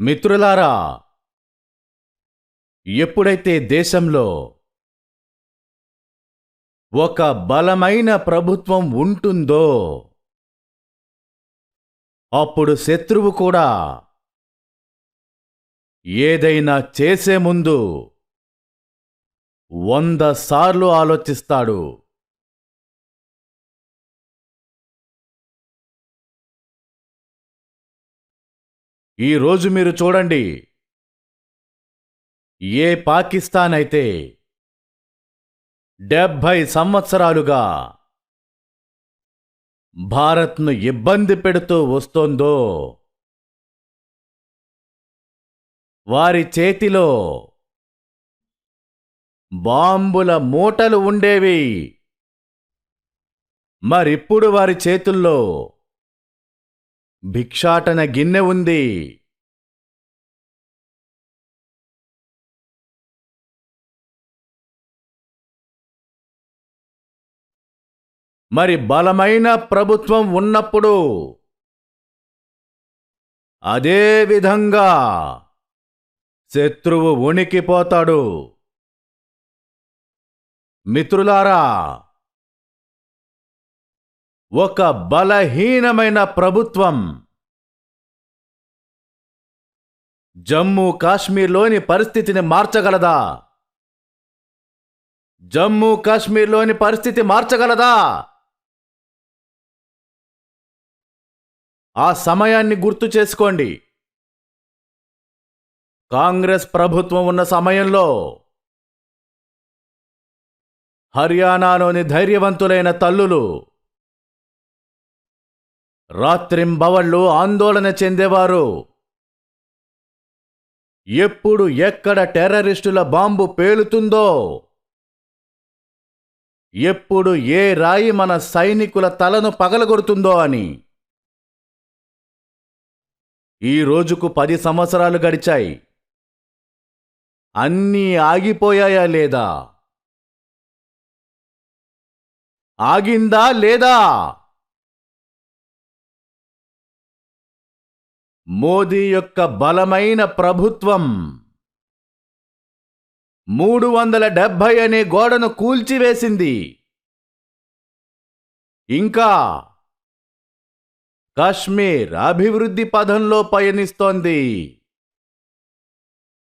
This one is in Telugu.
మిత్రులారా ఎప్పుడైతే దేశంలో ఒక బలమైన ప్రభుత్వం ఉంటుందో అప్పుడు శత్రువు కూడా ఏదైనా చేసే ముందు వంద సార్లు ఆలోచిస్తాడు. ఈరోజు మీరు చూడండి. ఏ పాకిస్తాన్ అయితే డెబ్భై సంవత్సరాలుగా భారత్ను ఇబ్బంది పెడుతూ వస్తోందో వారి చేతిలో బాంబుల మూటలు ఉండేవి. మరిప్పుడు వారి చేతుల్లో భిక్షాటన గిన్నె ఉంది. మరి బలమైన ప్రభుత్వం ఉన్నప్పుడు అదే విధంగా శత్రువు ఉనికిపోతాడు. మిత్రులారా ఒక బలహీనమైన ప్రభుత్వం. జమ్మూ కాశ్మీర్లోని పరిస్థితిని మార్చగలదా? జమ్మూ కాశ్మీర్లోని పరిస్థితి మార్చగలదా? ఆ సమయాన్ని గుర్తు చేసుకోండి. కాంగ్రెస్ ప్రభుత్వం ఉన్న సమయంలో హర్యానాలోని ధైర్యవంతులైన తల్లులు రాత్రింబవళ్ళు ఆందోళన చెందేవారు. ఎప్పుడు ఎక్కడ టెర్రరిస్టుల బాంబు పేలుతుందో. ఎప్పుడు ఏ రాయి మన సైనికుల తలను పగలగొడుతుందో అని. ఈ రోజుకు పది సంవత్సరాలు గడిచాయి. అన్నీ ఆగిపోయాయా లేదా? ఆగిందా లేదా? మోదీ యొక్క బలమైన ప్రభుత్వం. మూడు వందల డెబ్భై అనే గోడను కూల్చివేసింది. ఇంకా కాశ్మీర్ అభివృద్ధి పథంలో పయనిస్తోంది.